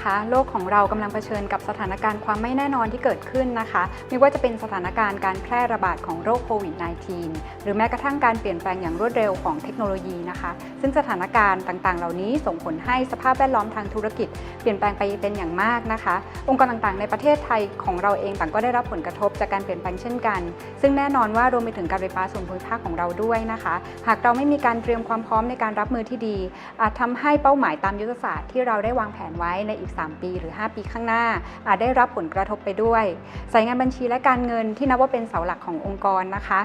นะคะ โลกของเรากำลังเผชิญกับสถานการณ์ความไม่แน่นอนที่เกิดขึ้นนะคะ ไม่ว่าจะเป็นสถานการณ์การแพร่ระบาดของโรคโควิด -19 หรือแม้กระทั่งการเปลี่ยนแปลงอย่างรวดเร็วของเทคโนโลยีนะคะ ซึ่งสถานการณ์ต่างๆ เหล่านี้ส่งผลให้สภาพแวดล้อมทางธุรกิจ เปลี่ยนแปลงไปเป็นอย่างมากนะคะ องค์กรต่างๆ ในประเทศไทยของเราเองต่างก็ได้รับผลกระทบจากการเปลี่ยนแปลงเช่นกัน ซึ่งแน่นอนว่ารวมไปถึงการไฟฟ้าส่วนภูมิภาคของเราด้วยนะคะ หากเราไม่มีการเตรียมความพร้อมในการรับมือที่ดี อาจทำให้เป้าหมายตามยุทธศาสตร์ที่เราได้วางแผนไว้ในอีก3 ปี หรือ 5 ปีข้างหน้า อาจได้รับผลกระทบไปด้วย สายงานบัญชีและการเงินที่นับว่าเป็นเสาหลักขององค์กรนะคะ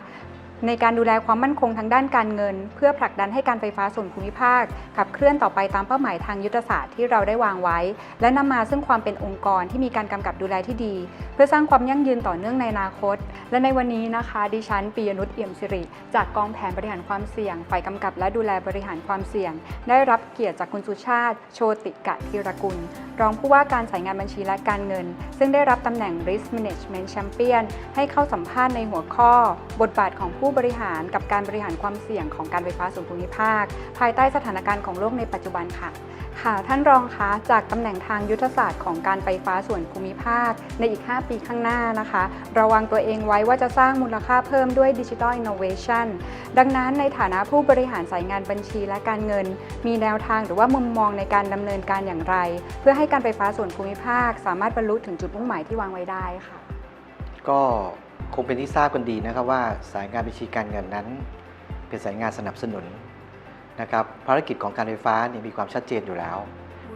ในการดูแลความมั่นคงทางด้านการเงิน เพื่อผลักดันให้การไฟฟ้าส่วนภูมิภาค ขับเคลื่อนต่อไปตามเป้าหมายทางยุทธศาสตร์ที่เราได้วางไว้ และนำมาซึ่งความเป็นองค์กรที่มีการกำกับดูแลที่ดี เพื่อสร้างความยั่งยืนต่อเนื่องในอนาคต และในวันนี้นะคะ ดิฉันปียนุชเอี่ยมสิริ จากกองแผนบริหารความเสี่ยงฝ่ายกำกับและดูแลบริหารความเสี่ยง ได้รับเกียรติจากคุณสุชาติ โชติกะธีรกุล รองผู้ว่าการสายงานบัญชีและการเงิน ซึ่งได้รับตำแหน่ง Risk Management Champion ให้เข้าสัมภาษณ์ในหัวข้อ บทบาทของผู้บริหารกับการบริหารความเสี่ยงของการไฟฟ้าส่วนภูมิภาค ภายใต้สถานการณ์ของโลกในปัจจุบันค่ะ ค่ะท่านรองคะจากตำแหน่งทางยุทธศาสตร์ของการไฟฟ้าส่วนภูมิภาค ในอีก 5 ปีข้างหน้านะคะ ระวังตัวเองไว้ว่าจะสร้างมูลค่าเพิ่มด้วยดิจิทัลอินโนเวชันดังนั้นในฐานะผู้บริหารสายงานบัญชีและการเงิน มีแนวทางหรือว่ามุมมองในการดำเนินการอย่างไร เพื่อให้การไฟฟ้าส่วนภูมิภาค สามารถบรรลุถึงจุดมุ่งหมายที่วางไว้ได้ค่ะ ก็ คงเป็นที่ทราบกันดีนะครับว่าสายงานบัญชีการเงินนั้น เป็นสายงานสนับสนุนนะครับภารกิจของการไฟฟ้าเนี่ยมีความชัดเจนอยู่แล้ว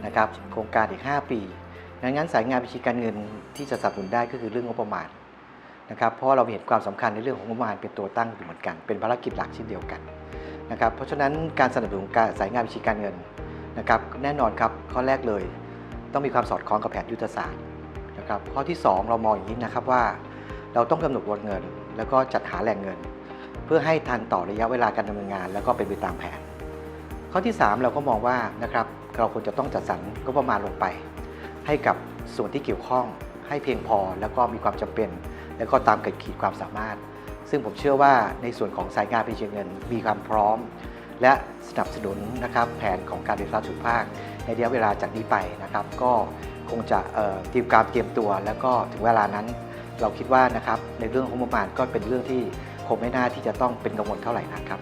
นะครับโครงการอีก 5 ปีดังนั้นสายงานบัญชีการเงินที่จะสนับสนุนได้ก็คือเรื่องงบประมาณนะครับเพราะเราเห็นความสำคัญในเรื่องของงบประมาณเป็นตัวตั้งอยู่เหมือนกัน เป็นภารกิจหลักเช่นเดียวกันนะครับเพราะฉะนั้นการสนับสนุนการสายงานบัญชีการเงินนะครับแน่นอนครับข้อแรกเลย ต้องมีความสอดคล้องกับแผนยุทธศาสตร์นะครับข้อที่ 2 เรามองอย่างนี้นะครับว่า เราต้องกำหนดวงเงิน แล้วก็จัดหาแหล่งเงิน เพื่อให้ทันต่อระยะเวลาการดำเนินงาน แล้วก็เป็นไปตามแผน ข้อที่ 3 เราก็มองว่านะครับเราควรจะต้องจัดสรรงบประมาณลงไป ให้กับส่วนที่เกี่ยวข้อง ให้เพียงพอแล้วก็มีความจำเป็น แล้วก็ตามเกิดขีดความสามารถ ซึ่งผมเชื่อว่าในส่วนของสายงานพิเศษเงิน มีความพร้อม และสนับสนุนนะครับแผนของการไฟฟ้าส่วนภูมิภาค ในระยะเวลาจากนี้ไปนะครับ ก็คงจะเอ่อเตรียมการเตรียมตัว แล้วก็ถึงเวลานั้น เราคิดว่านะครับในเรื่องของงบประมาณก็เป็นเรื่องที่คงไม่น่าที่จะต้องเป็นกังวลเท่าไหร่นะครับ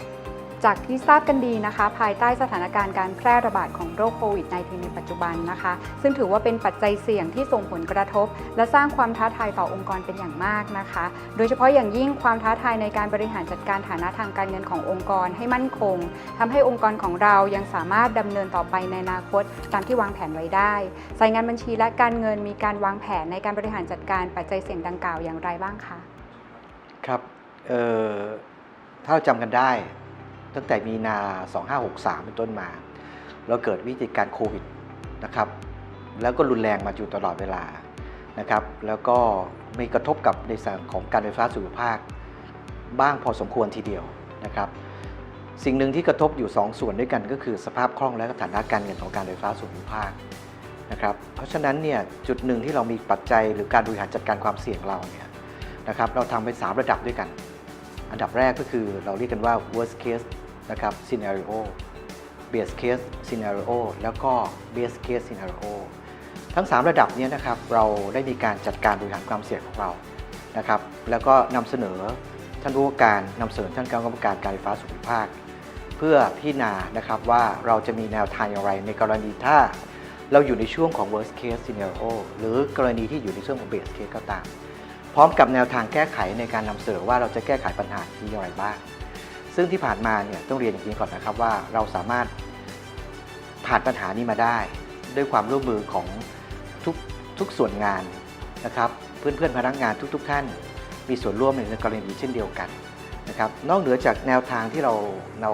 จากที่ทราบกันดีนะคะ ภายใต้สถานการณ์การแพร่ระบาดของโรคโควิด -19 ในปัจจุบันนะคะ ซึ่งถือว่าเป็นปัจจัยเสี่ยงที่ส่งผลกระทบ และสร้างความท้าทายต่อองค์กรเป็นอย่างมากนะคะ โดยเฉพาะอย่างยิ่งความท้าทายในการบริหารจัดการฐานะทางการเงินขององค์กรให้มั่นคงทำให้องค์กรของเรายังสามารถดำเนินต่อไปในอนาคต ตามที่วางแผนไว้ได้สายงานบัญชีและการเงินมีการวางแผนในการบริหารจัดการปัจจัยเสี่ยงดังกล่าวอย่างไรบ้างคะ ครับถ้าเราจำกันได้ ตั้งแต่มีนา 2563 เป็นต้นมา เราเกิดวิกฤตการโควิดนะครับแล้วก็รุนแรงมาอยู่ตลอดเวลานะครับ แล้วก็มีกระทบกับในส่วนของการไฟฟ้าส่วนภูมิภาค บ้างพอสมควรทีเดียวนะครับ สิ่งหนึ่งที่กระทบอยู่ 2 ส่วนด้วยกันก็คือสภาพคล่องและสถานะการเงินของการไฟฟ้าส่วนภูมิภาคนะครับ เพราะฉะนั้นเนี่ยจุดหนึ่งที่เรามีปัจจัยหรือการบริหารจัดการความเสี่ยงเราเนี่ยนะครับ เราทำเป็น3ระดับด้วยกัน อันดับแรกก็คือเราเรียกกันว่า worst case นะครับ scenario base case scenario แล้วก็ base case scenario ทั้ง 3 ระดับนี้นะครับเราได้มีการจัดการบริหารความเสี่ยงของเรานะครับแล้วก็นำเสนอท่านผู้ว่าการนำเสนอท่านกรรมการการไฟฟ้าส่วนภูมิภาค เพื่อพิจารณานะครับว่าเราจะมีแนวทางอย่างไรในกรณีถ้าเราอยู่ในช่วงของ worst case scenario หรือกรณีที่อยู่ในช่วงของ base case ก็ตาม ร้อมกับแนวทางแก้ไขในการนำเสนอว่าเราจะแก้ไขปัญหาที่อย่างไรบ้าง ซึ่งที่ผ่านมาเนี่ยต้องเรียนอย่างนี้ก่อนนะครับว่าเราสามารถผ่านปัญหานี้มาได้ ด้วยความร่วมมือของทุกทุกส่วนงานนะครับเพื่อนเพื่อนพนักงานทุก ๆ ท่าน มีส่วนร่วมในกรณีเช่นเดียวกันนะครับนอกเหนือจากแนวทางที่เราเรา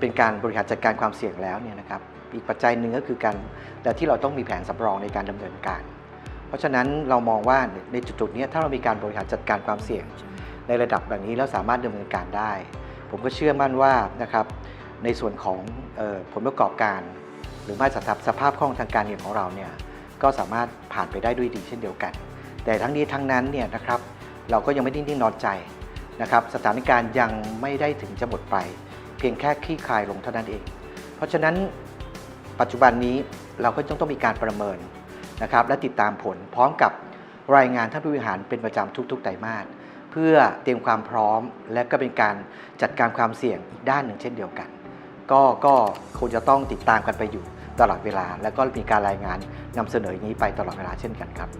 เป็นการบริหารจัดการความเสี่ยงแล้วเนี่ยนะครับอีกปัจจัยหนึ่งก็คือการแต่ที่เราต้องมีแผนสำรองในการดำเนินการ เพราะฉะนั้นเรามองว่าในจุดๆนี้ถ้าเรามีการบริหารจัดการความเสี่ยง ในระดับแบบนี้แล้วสามารถดำเนินการได้ ผมก็เชื่อมั่นว่านะครับในส่วนของเออผลประกอบการ หรือไม่สภาพสภาพคล่องทางการเงินของเราเนี่ยก็สามารถผ่านไปได้ด้วยดีเช่นเดียวกัน แต่ทั้งนี้ทั้งนั้นเนี่ยนะครับเราก็ยังไม่นิ่งๆนอนใจนะครับสถานการณ์ยังไม่ได้ถึงจะหมดไป เพียงแค่คลี่คลายลงเท่านั้นเอง เพราะฉะนั้นปัจจุบันนี้เราก็ต้องต้องมีการประเมิน นะครับและติดตามผลพร้อมกับรายงานท่านผู้บริหารเป็นประจำทุกๆไตรมาสเพื่อเตรียมความพร้อม และก็เป็นการจัดการความเสี่ยงอีกด้านหนึ่งเช่นเดียวกัน ก็ก็คงจะต้องติดตามกันไปอยู่ตลอดเวลา แล้วก็มีการรายงานนำเสนออย่างนี้ไปตลอดเวลาเช่นกันครับ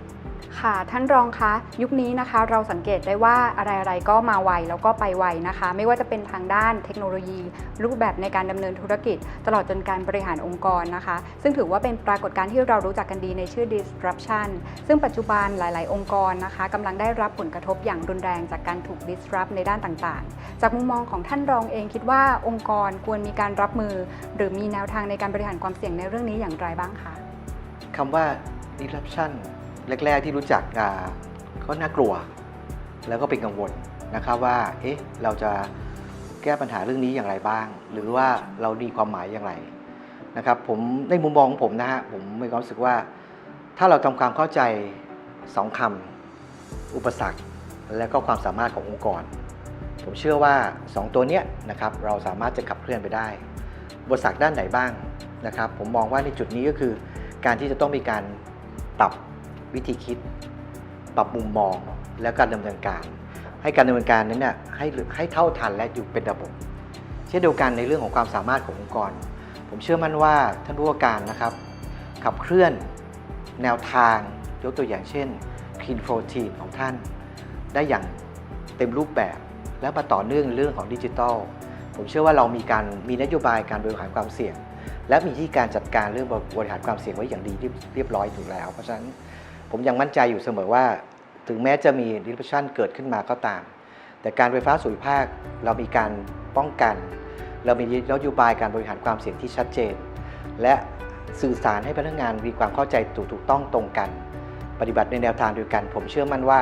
ค่ะท่านรองคะยุคนี้นะคะเราสังเกตได้ว่าอะไรๆก็มาไวแล้วก็ไปไวนะคะ ไม่ว่าจะเป็นทางด้านเทคโนโลยี รูปแบบในการดำเนินธุรกิจ ตลอดจนการบริหารองค์กรนะคะ ซึ่งถือว่าเป็นปรากฏการณ์ที่เรารู้จักกันดีในชื่อ disruption ซึ่งปัจจุบันหลาย ๆ องค์กรนะคะกำลังได้รับผลกระทบอย่างรุนแรงจากการถูก disrupt ในด้านต่าง ๆ จากมุมมองของท่านรองเองคิดว่าองค์กรควรมีการรับมือ หรือมีแนวทางในการบริหารความเสี่ยงในเรื่องนี้อย่างไรบ้างคะคำว่า disruption แรก ๆ ที่รู้จักอ่าก็น่ากลัว แล้วก็เป็นกังวลนะครับว่าเอ๊ะเราจะแก้ปัญหาเรื่องนี้อย่างไรบ้าง หรือว่าเราดีความหมายอย่างไรนะครับผมในมุมมองของผมนะฮะผมมีความรู้สึกว่า ถ้าเราทำความเข้าใจสองคำอุปสรรค และก็ความสามารถขององค์กร ผมเชื่อว่า 2 ตัวเนี้ยนะครับเราสามารถจะขับเคลื่อนไปได้ อุปสรรคด้านไหนบ้างนะครับ ผมมองว่าในจุดนี้ก็คือ การที่จะต้องมีการปรับ วิธีคิด ปรับมุมมอง แล้วการดำเนินการ ให้การดำเนินการนั้นเนี่ยให้ให้เท่าทันและอยู่เป็นระบบ เช่นเดียวกันในเรื่องของความสามารถขององค์กร ผมเชื่อมั่นว่าท่านผู้ว่าการนะครับ ขับเคลื่อนแนวทางยกตัวอย่างเช่น Clean Protein ของท่าน ได้อย่างเต็มรูปแบบ และมาต่อเนื่องเรื่องของดิจิทัลผมเชื่อว่าเรามีการมีนโยบายการบริหารความเสี่ยง และมีที่การจัดการเรื่องบริหารความเสี่ยงไว้อย่างดีเรียบเรียบร้อยถูกแล้ว เพราะฉะนั้น ผมยังมั่นใจอยู่เสมอว่า ถึงแม้จะมี disruption เกิดขึ้นมาก็ตาม แต่การไฟฟ้าส่วนภูมิภาคเรามีการป้องกัน เรามีนโยบายการบริหารความเสี่ยงที่ชัดเจน และสื่อสารให้พนักงานมีความเข้าใจถูกถูกต้องตรงกัน ปฏิบัติในแนวทางเดียวกัน ผมเชื่อมั่นว่า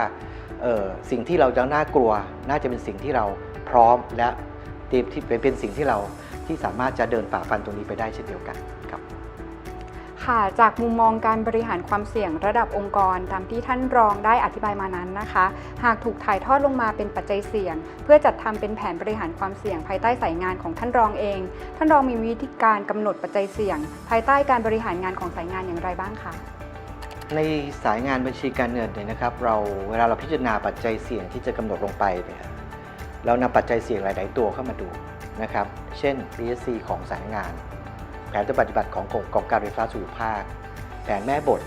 สิ่งที่เราจะน่ากลัว น่าจะเป็นสิ่งที่เราพร้อมและเตรียมที่เป็นสิ่งที่เราที่สามารถจะเดินฝ่าฟันตรงนี้ไปได้เช่นเดียวกัน ค่ะ จากมุมมองการบริหารความเสี่ยงระดับองค์กร ตามที่ท่านรองได้อธิบายมานั้นนะคะ หากถูกถ่ายทอดลงมาเป็นปัจจัยเสี่ยง เพื่อจัดทำเป็นแผนบริหารความเสี่ยงภายใต้สายงานของท่านรองเอง ท่านรองมีวิธีการกำหนดปัจจัยเสี่ยง ภายใต้การบริหารงานของสายงานอย่างไรบ้างคะในสายงานบัญชีการเงินเนี่ยนะครับ เราเวลาเราพิจารณาปัจจัยเสี่ยงที่จะกำหนดลงไปเนี่ยเรานำปัจจัยเสี่ยงหลาย ๆ ตัวเข้ามาดูนะครับ เช่น DSC ของสายงาน ผนปฏิบัติของกองการไฟฟ้าส่วนภาค แผนแม่บท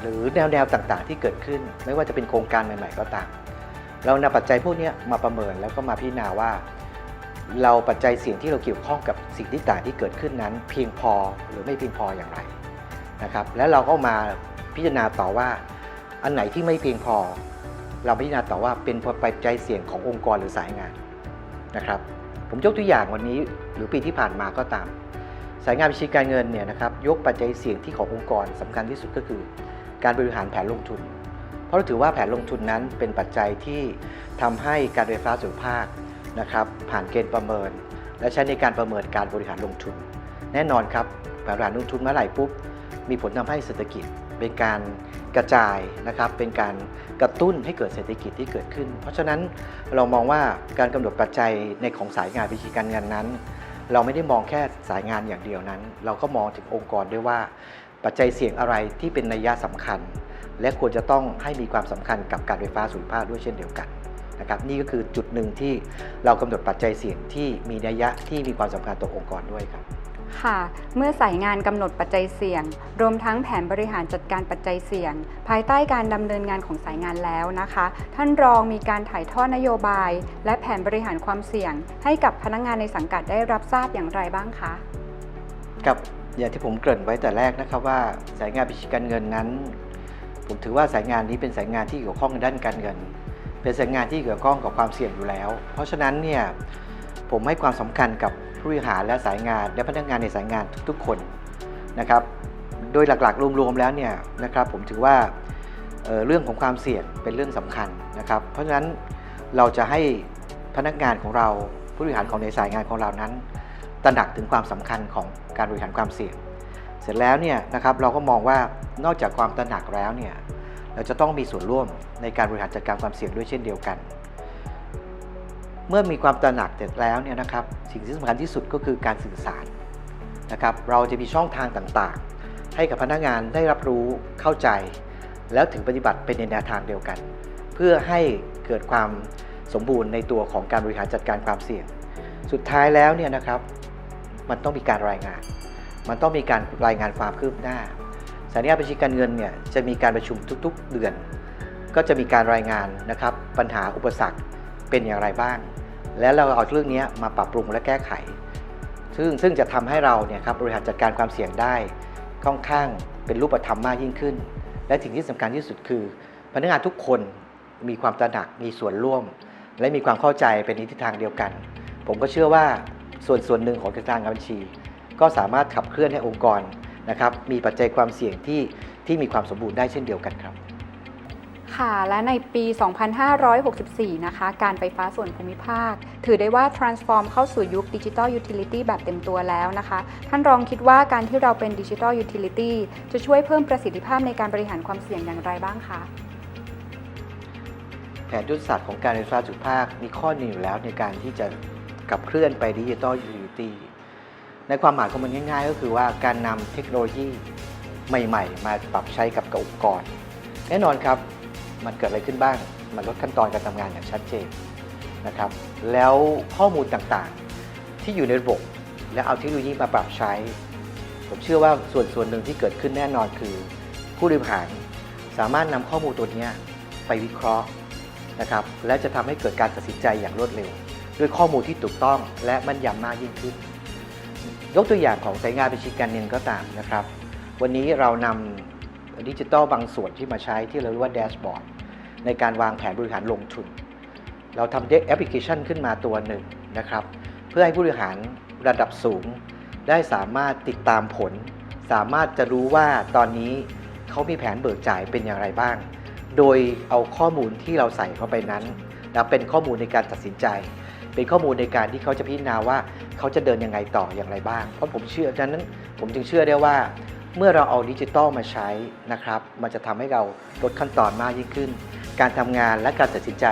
หรือแนวแนวต่างๆ ที่เกิดขึ้น ไม่ว่าจะเป็นโครงการใหม่ ๆ ก็ตาม เรานำปัจจัยพวกนี้มาประเมินแล้วก็มาพิจารณาว่า เราปัจจัยเสี่ยงที่เราเกี่ยวข้องกับสิ่งที่ต่างที่เกิดขึ้นนั้น เพียงพอหรือไม่เพียงพออย่างไรนะครับแล้วเราก็มาพิจารณาต่อว่า อันไหนที่ไม่เพียงพอ เราพิจารณาต่อว่าเป็นปัจจัยเสี่ยงขององค์กรหรือสายงานนะครับ ผมยกตัวอย่างวันนี้หรือปีที่ผ่านมาก็ตาม สายงานบัญชีการเงินเนี่ยนะครับยกปัจจัยเสี่ยงที่ขององค์กรสำคัญที่สุดก็คือ การบริหารแผนลงทุน เพราะเราถือว่าแผนลงทุนนั้นเป็นปัจจัยที่ทำให้การไฟฟ้าส่วนภาคนะครับผ่านเกณฑ์ประเมิน และใช้ในการประเมินการบริหารลงทุน แน่นอนครับแผนบริหารลงทุนเมื่อไหร่ปุ๊บมีผลทำให้เศรษฐกิจเป็นการกระจายนะครับเป็นการกระตุ้นให้เกิดเศรษฐกิจที่เกิดขึ้น เพราะฉะนั้นเรามองว่าการกำหนดปัจจัยในของสายงานบัญชีการเงินนั้น เราไม่ได้มองแค่สายงานอย่างเดียวนั้น เราก็มองถึงองค์กรด้วยว่า ปัจจัยเสี่ยงอะไรที่เป็นนัยยะสำคัญ และควรจะต้องให้มีความสำคัญกับการไฟฟ้าส่วนภาคด้วยเช่นเดียวกันนะครับนี่ก็คือจุดหนึ่งที่เรากำหนดปัจจัยเสี่ยงที่มีนัยยะที่มีความสำคัญต่อองค์กรด้วยครับ ค่ะ เมื่อสายงานกำหนดปัจจัยเสี่ยง รวมทั้งแผนบริหารจัดการปัจจัยเสี่ยง ภายใต้การดำเนินงานของสายงานแล้วนะคะ ท่านรองมีการถ่ายทอดนโยบาย และแผนบริหารความเสี่ยง ให้กับพนักงานในสังกัดได้รับทราบอย่างไรบ้างคะกับอย่างที่ผมเกริ่นไว้แต่แรกนะครับว่าสายงานบัญชีการเงินนั้น ผมถือว่าสายงานนี้เป็นสายงานที่เกี่ยวข้องด้านการเงิน เป็นสายงานที่เกี่ยวข้องกับความเสี่ยงอยู่แล้ว เพราะฉะนั้นเนี่ยผมให้ความสำคัญกับ ผู้บริหารและสายงาน และพนักงานในสายงานทุกๆคนนะครับ โดยหลักๆรวมๆแล้วเนี่ยนะครับผมถือว่าเเรื่องของความเสี่ยงเป็นเรื่องสำคัญนะครับ เพราะฉะนั้นเราจะให้พนักงานของเราผู้บริหารของในสายงานของเรานั้น ตระหนักถึงความสำคัญของการบริหารความเสี่ยง เสร็จแล้วเนี่ยนะครับเราก็มองว่านอกจากความตระหนักแล้วเนี่ยเราจะต้องมีส่วนร่วมในการบริหารจัดการความเสี่ยงด้วยเช่นเดียวกัน เมื่อมีความตระหนักเสร็จแล้วเนี่ยนะครับสิ่งที่สำคัญที่สุดก็คือการสื่อสารนะครับเราจะมีช่องทางต่างๆ ให้กับพนักงานได้รับรู้เข้าใจ แล้วถึงปฏิบัติเป็นในแนวทางเดียวกัน เพื่อให้เกิดความสมบูรณ์ในตัวของการบริหารจัดการความเสี่ยง สุดท้ายแล้วเนี่ยนะครับมันต้องมีการรายงาน มันต้องมีการรายงานความคืบหน้าสถานีบัญชีการเงินเนี่ยจะมีการประชุมทุกๆเดือน ก็จะมีการรายงานนะครับปัญหาอุปสรรค เป็นอย่างไรบ้าง แล้วเราเอาเรื่องนี้มาปรับปรุงและแก้ไข ซึ่งซึ่งจะทำให้เราเนี่ยครับบริหารจัดการความเสี่ยงได้ค่อนข้างเป็นรูปธรรมมากยิ่งขึ้น และสิ่งที่สำคัญที่สุดคือ พนักงานทุกคนมีความตระหนักมีส่วนร่วม และมีความเข้าใจเป็นทิศทางเดียวกัน ผมก็เชื่อว่าส่วนส่วนหนึ่งของกิจการบัญชี ก็สามารถขับเคลื่อนให้องค์กรนะครับมีปัจจัยความเสี่ยงที่ที่มีความสมบูรณ์ได้เช่นเดียวกันครับ ค่ะ และในปี 2564 นะคะ การไฟฟ้าส่วนภูมิภาค ถือได้ว่า transform เข้าสู่ยุค Digital Utility แบบเต็มตัวแล้วนะคะ ท่านรองคิดว่าการที่เราเป็น Digital Utility จะช่วยเพิ่มประสิทธิภาพในการบริหารความเสี่ยงอย่างไรบ้างคะ แผนยุทธศาสตร์ของการไฟฟ้าส่วนภูมิภาคมีข้อหนึ่งอยู่แล้วในการที่จะขับเคลื่อนไปดิจิ t a ลยูทิลิตี้ในความหมายของมันง่าย ๆ ก็คือว่าการนำเทคโนโลยีใหม่ ๆ มาปรับใช้กับกับองค์กร แน่นอนครับ มันเกิดอะไรขึ้นบ้าง มันลดขั้นตอนการทำงานอย่างชัดเจนนะครับ แล้วข้อมูลต่างๆที่อยู่ในระบบ และเอาเทคโนโลยีมาปรับใช้ ผมเชื่อว่าส่วนส่วนหนึ่งที่เกิดขึ้นแน่นอนคือ ผู้บริหารสามารถนำข้อมูลตัวนี้ไปวิเคราะห์นะครับและจะทำให้เกิดการตัดสินใจอย่างรวดเร็ว ด้วยข้อมูลที่ถูกต้องและมั่นยำมากยิ่งขึ้น ยกตัวอย่างของสายงานบัญชีการเงินก็ตามนะครับ วันนี้เรานำดิจิทัลบางส่วนที่มาใช้ที่เราเรียกว่าแดชบอร์ด ในการวางแผนบริหารลงทุน เราทำแอปพลิเคชันขึ้นมาตัวหนึ่งนะครับ เพื่อให้ผู้บริหารระดับสูง ได้สามารถติดตามผล สามารถจะรู้ว่าตอนนี้เขามีแผนเบิกจ่ายเป็นอย่างไรบ้าง โดยเอาข้อมูลที่เราใส่เข้าไปนั้นแล้วเป็นข้อมูลในการตัดสินใจ เป็นข้อมูลในการที่เขาจะพิจารณาว่าเขาจะเดินยังไงต่ออย่างไรบ้าง เพราะผมเชื่อดังนั้นผมจึงเชื่อได้ว่าเมื่อเราเอาดิจิตอลมาใช้นะครับ มันจะทำให้เราลดขั้นตอนมากยิ่งขึ้น การทำงานและการตัดสินใจ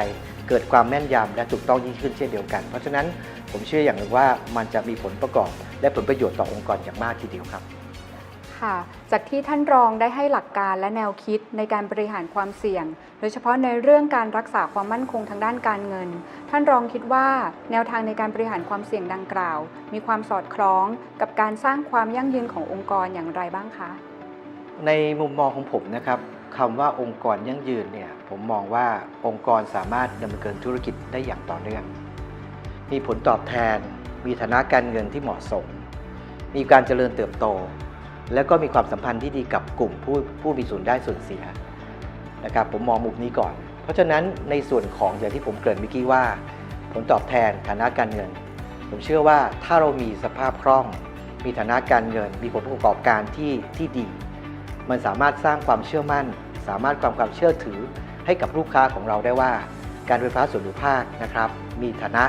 เกิดความแม่นยำและถูกต้องยิ่งขึ้นเช่นเดียวกัน เพราะฉะนั้นผมเชื่ออย่างหนึ่งว่ามันจะมีผลประกอบ และผลประโยชน์ต่อองค์กรอย่างมากทีเดียวครับค่ะจากที่ท่านรองได้ให้หลักการและแนวคิดในการบริหารความเสี่ยง โดยเฉพาะในเรื่องการรักษาความมั่นคงทางด้านการเงิน ท่านรองคิดว่าแนวทางในการบริหารความเสี่ยงดังกล่าว มีความสอดคล้องกับการสร้างความยั่งยืนขององค์กรอย่างไรบ้างคะ ในมุมมองของผมนะครับคำว่าองค์กรยั่งยืนเนี่ย ผมมองว่าองค์กรสามารถดำเนินธุรกิจได้อย่างต่อเนื่อง มีผลตอบแทน มีฐานะการเงินที่เหมาะสม มีการเจริญเติบโต และก็มีความสัมพันธ์ที่ดีกับกลุ่มผู้ผู้มีส่วนได้ส่วนเสียนะครับผมมองมุมนี้ก่อน เพราะฉะนั้นในส่วนของอย่างที่ผมเกริ่นเมื่อกี้ว่า ผลตอบแทนฐานะการเงิน ผมเชื่อว่าถ้าเรามีสภาพคล่อง มีฐานะการเงิน มีผลประกอบการที่ที่ดี มันสามารถสร้างความเชื่อมั่น สามารถความความเชื่อถือ ให้กับลูกค้าของเราได้ว่า การไฟฟ้าส่วนภูมิภาคนะครับ มีฐานะ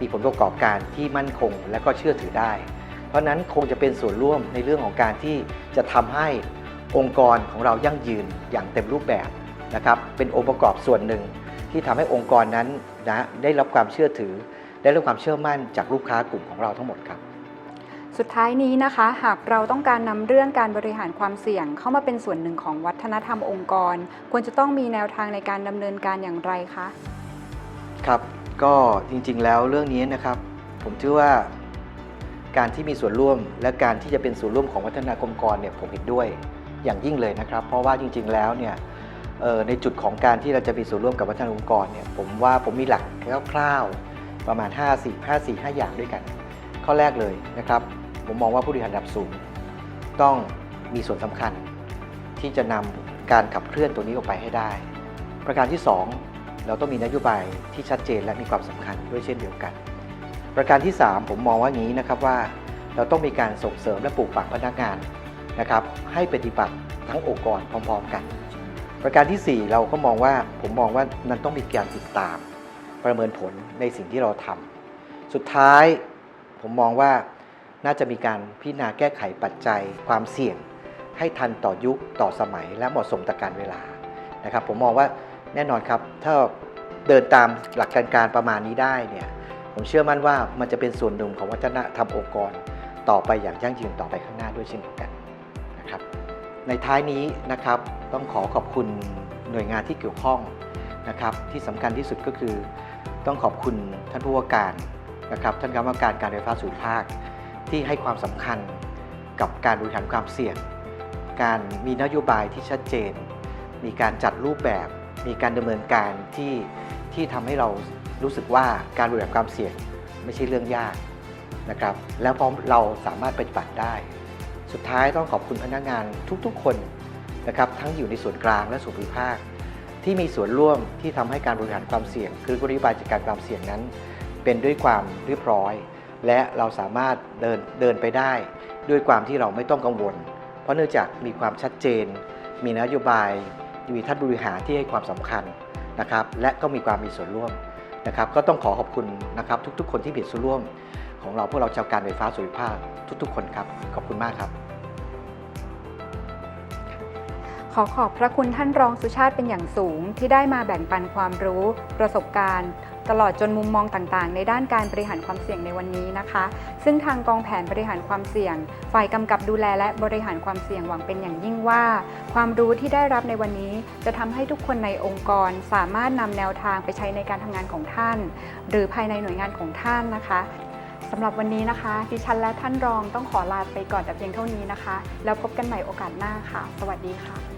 มีผลประกอบการที่มั่นคงและก็เชื่อถือได้ เพราะนั้นคงจะเป็นส่วนร่วมในเรื่องของการที่จะทำให้องค์กรของเรายั่งยืนอย่างเต็มรูปแบบนะครับเป็นองค์ประกอบส่วนหนึ่ง ที่ทำให้องค์กรนั้นนะได้รับความเชื่อถือ ได้รับความเชื่อมั่นจากลูกค้ากลุ่มของเราทั้งหมดครับ สุดท้ายนี้นะคะ หากเราต้องการนำเรื่องการบริหารความเสี่ยง เข้ามาเป็นส่วนหนึ่งของวัฒนธรรมองค์กร ควรจะต้องมีแนวทางในการดำเนินการอย่างไรคะครับก็จริงๆแล้วเรื่องนี้นะครับ ผมเชื่อว่าการที่มีส่วนร่วม และการที่จะเป็นส่วนร่วมของวัฒนธรรมองค์กรเนี่ยผมเห็นด้วยอย่างยิ่งเลยนะครับ เพราะว่าจริง ๆแล้วเนี่ยในจุดของการที่เราจะมีส่วนร่วมกับวัฒนธรรมองค์กรเนี่ยผมว่าผมมีหลักคร่าวๆประมาณ 5 4 5 4 5 อย่างด้วยกัน ข้อแรกเลยนะครับ ผมมองว่าผู้บริหารระดับสูง ต้องมีส่วนสำคัญ ที่จะนำการขับเคลื่อนตัวนี้ออกไปให้ได้ ประการที่ 2 เราต้องมีนโยบายที่ชัดเจนและมีความสำคัญด้วยเช่นเดียวกัน ประการที่ 3 ผมมองว่างี้นะครับว่า เราต้องมีการส่งเสริมและปลูกฝังพนักงานนะครับ ให้ปฏิบัติทั้งองค์กรพร้อม ๆ กัน ประการทีสี่4 เราก็มองว่าผมมองว่ามันต้องมีการติดตาม ประเมินผลในสิ่งที่เราทำสุดท้ายผมมองว่า น่าจะมีการพิจารณาแก้ไขปัจจัยความเสี่ยง ให้ทันต่อยุคต่อสมัย และเหมาะสมต่อการเวลานะครับผมมองว่าแน่นอนครับ ถ้าเดินตามหลักการการประมาณนี้ได้เนี่ยผมเชื่อมั่นว่ามันจะเป็นส่วนหนึ่งของวัฒนธรรมองค์กร ต่อไปอย่างยั่งยืนต่อไปข้างหน้าด้วยเช่นเดียวกันนะครับในท้ายนี้นะครับต้องขอขอบคุณหน่วยงานที่เกี่ยวข้องนะครับที่สำคัญที่สุดก็คือ ต้องขอบคุณท่านผู้ว่าการนะครับท่านกรรมการการไฟฟ้าส่วนภาค ที่ให้ความสำคัญกับการบริหารความเสี่ยง การมีนโยบายที่ชัดเจน มีการจัดรูปแบบ มีการดำเนินการที่ที่ทำให้เรารู้สึกว่าการบริหารความเสี่ยงไม่ใช่เรื่องยากนะครับ แล้วพอเราสามารถปฏิบัติได้ สุดท้ายต้องขอบคุณพนักงานทุกๆ คนนะครับทั้งอยู่ในส่วนกลางและส่วนภูมิภาค ที่มีส่วนร่วมที่ทำให้การบริหารความเสี่ยง คือนโยบายจัดการความเสี่ยงนั้น เป็นด้วยความเรียบร้อย และเราสามารถเดินเดินไปได้ ด้วยความที่เราไม่ต้องกังวล เพราะเนื่องจากมีความชัดเจน มีนโยบาย มีท่านบริหารที่ให้ความสำคัญนะครับและก็มีความมีส่วนร่วมนะครับก็ต้องขอขอบคุณนะครับทุกๆ คนที่มีส่วนร่วม ของเราพวกเราชาวการไฟฟ้าส่วนภาคทุกๆ คนครับขอบคุณมากครับ ขอขอบพระคุณท่านรองสุชาติเป็นอย่างสูงที่ได้มาแบ่งปันความรู้ ประสบการณ์ ตลอดจนมุมมองต่างๆ ในด้านการบริหารความเสี่ยงในวันนี้นะคะ ซึ่งทางกองแผนบริหารความเสี่ยง ฝ่ายกำกับดูแลและบริหารความเสี่ยงหวังเป็นอย่างยิ่งว่า ความรู้ที่ได้รับในวันนี้ จะทำให้ทุกคนในองค์กรสามารถนำแนวทางไปใช้ในการทำงานของท่าน หรือภายในหน่วยงานของท่านนะคะสำหรับวันนี้นะคะดิฉันและท่านรองต้องขอลาไปก่อนแต่เพียงเท่านี้นะคะ แล้วพบกันใหม่โอกาสหน้าค่ะ สวัสดีค่ะ